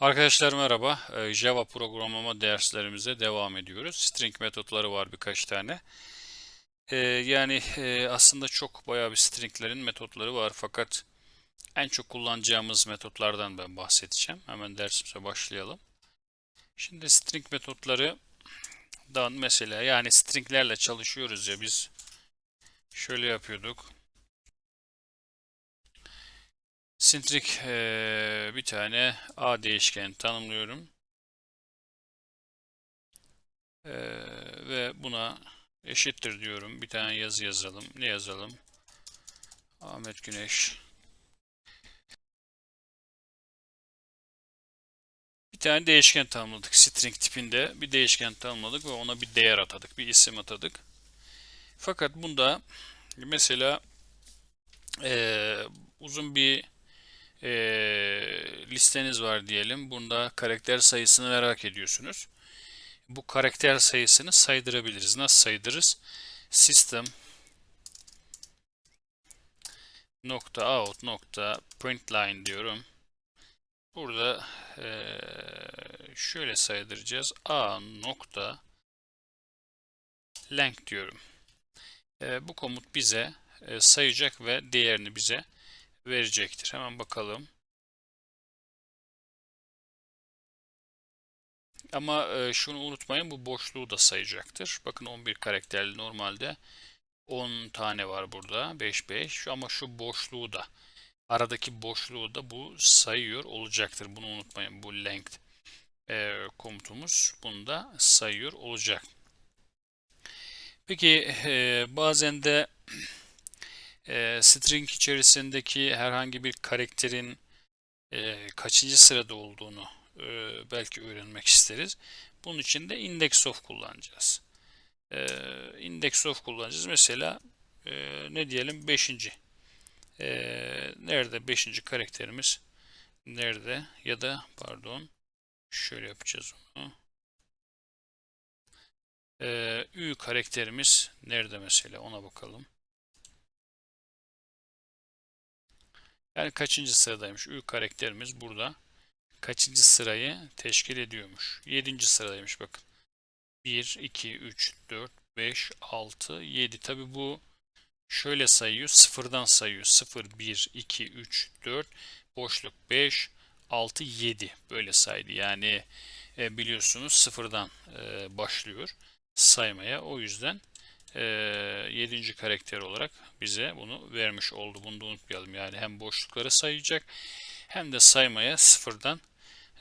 Arkadaşlar merhaba. Ee, Java programlama derslerimize devam ediyoruz. String metotları var birkaç tane. Ee, yani e, aslında çok bayağı bir stringlerin metotları var fakat en çok kullanacağımız metotlardan ben bahsedeceğim. Hemen dersimize başlayalım. Şimdi string metotlarından mesela yani stringlerle çalışıyoruz ya biz şöyle yapıyorduk. String eee, bir tane a değişken tanımlıyorum. Eee, ve buna eşittir diyorum. Bir tane yazı yazalım. Ne yazalım? Ahmet Güneş. Bir tane değişken tanımladık. String tipinde bir değişken tanımladık ve ona bir değer atadık. Bir isim atadık. Fakat bunda mesela eee, uzun bir e, listeniz var diyelim. Bunda karakter sayısını merak ediyorsunuz. Bu karakter sayısını saydırabiliriz. Nasıl saydırırız? System nokta out nokta println diyorum. Burada e, şöyle saydıracağız. a nokta length diyorum. E, bu komut bize e, sayacak ve değerini bize verecektir. Hemen bakalım. Ama e, şunu unutmayın bu boşluğu da sayacaktır. Bakın 11 karakterli normalde 10 tane var burada. 5 5 ama şu boşluğu da aradaki boşluğu da bu sayıyor olacaktır. Bunu unutmayın. Bu length e, komutumuz bunu da sayıyor olacak. Peki e, bazen de e, string içerisindeki herhangi bir karakterin e, kaçıncı sırada olduğunu e, belki öğrenmek isteriz. Bunun için de index of kullanacağız. E, index of kullanacağız. Mesela e, ne diyelim 5. E, nerede 5. karakterimiz? Nerede? Ya da pardon şöyle yapacağız onu. E, Ü karakterimiz nerede mesela ona bakalım. Yani kaçıncı sıradaymış? Ü karakterimiz burada. Kaçıncı sırayı teşkil ediyormuş? Yedinci sıradaymış bakın. 1, 2, 3, 4, 5, 6, 7. Tabi bu şöyle sayıyor. Sıfırdan sayıyor. 0, 1, 2, 3, 4, boşluk 5, 6, 7. Böyle saydı. Yani e, biliyorsunuz sıfırdan e, başlıyor saymaya. O yüzden e, 7. karakter olarak bize bunu vermiş oldu. Bunu da unutmayalım. Yani hem boşlukları sayacak hem de saymaya sıfırdan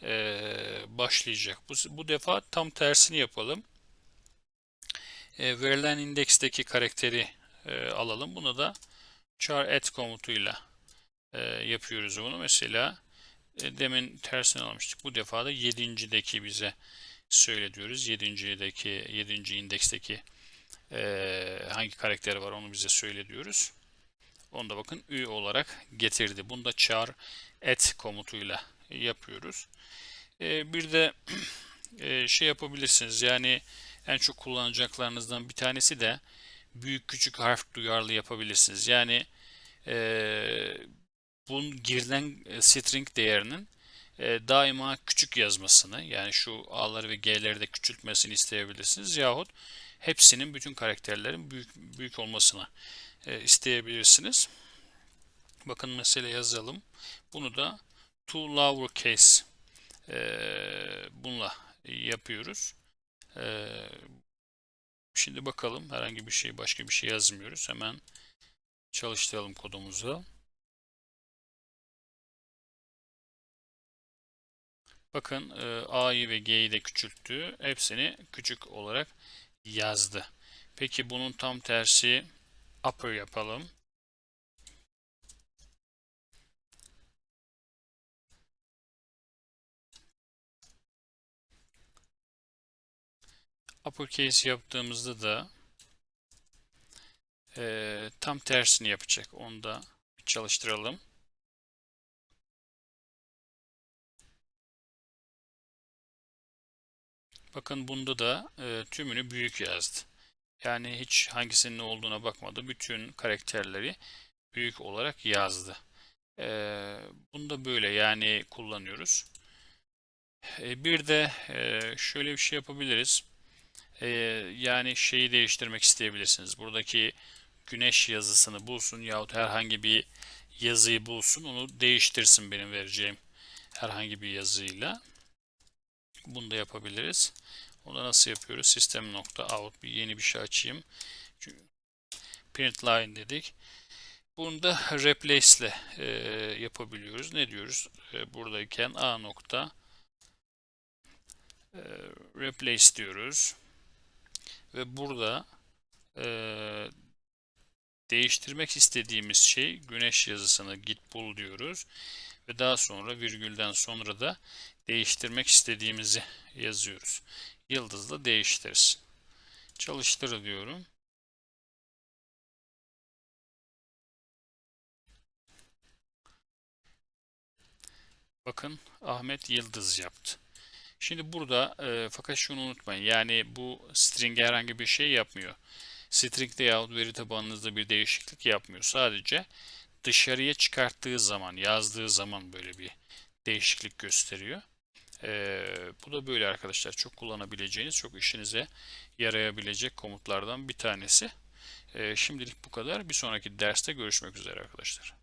e, başlayacak. Bu, bu defa tam tersini yapalım. E, verilen indeksteki karakteri e, alalım. Bunu da char at komutuyla yapıyoruz bunu. Mesela demin tersini almıştık. Bu defa da 7.deki bize söyle diyoruz. 7.deki 7. indeksteki e, hangi karakter var onu bize söyle diyoruz. Onu da bakın ü olarak getirdi. Bunu da char at komutuyla yapıyoruz. E, bir de e, şey yapabilirsiniz. Yani en çok kullanacaklarınızdan bir tanesi de büyük küçük harf duyarlı yapabilirsiniz. Yani e, bunun girilen e, string değerinin e, daima küçük yazmasını yani şu A'ları ve G'leri de küçültmesini isteyebilirsiniz. Yahut hepsinin bütün karakterlerin büyük, büyük olmasını e, isteyebilirsiniz. Bakın mesela yazalım. Bunu da to lowercase e, bununla yapıyoruz. E, şimdi bakalım herhangi bir şey başka bir şey yazmıyoruz. Hemen çalıştıralım kodumuzu. Bakın e, A'yı ve G'yi de küçülttü. Hepsini küçük olarak yazdı. Peki bunun tam tersi upper yapalım. uppercase yaptığımızda da e, tam tersini yapacak. Onu da çalıştıralım. Bakın bunda da e, tümünü büyük yazdı. Yani hiç hangisinin ne olduğuna bakmadı. Bütün karakterleri büyük olarak yazdı. E, bunu da böyle yani kullanıyoruz. E, bir de e, şöyle bir şey yapabiliriz. E, yani şeyi değiştirmek isteyebilirsiniz. Buradaki güneş yazısını bulsun yahut herhangi bir yazıyı bulsun onu değiştirsin benim vereceğim herhangi bir yazıyla. Bunu da yapabiliriz. Onu da nasıl yapıyoruz? Sistem nokta out bir yeni bir şey açayım. Print line dedik. Bunu da replace ile e, yapabiliyoruz. Ne diyoruz? E, buradayken a nokta e, replace diyoruz. Ve burada e, değiştirmek istediğimiz şey güneş yazısını git bul diyoruz. Ve daha sonra virgülden sonra da değiştirmek istediğimizi yazıyoruz. Yıldızla değiştirsin. Çalıştır diyorum. Bakın Ahmet Yıldız yaptı. Şimdi burada e, fakat şunu unutmayın. Yani bu string'e herhangi bir şey yapmıyor. String'de yahut veri tabanınızda bir değişiklik yapmıyor. Sadece dışarıya çıkarttığı zaman, yazdığı zaman böyle bir değişiklik gösteriyor. E, bu da böyle arkadaşlar. Çok kullanabileceğiniz, çok işinize yarayabilecek komutlardan bir tanesi. E, şimdilik bu kadar. Bir sonraki derste görüşmek üzere arkadaşlar.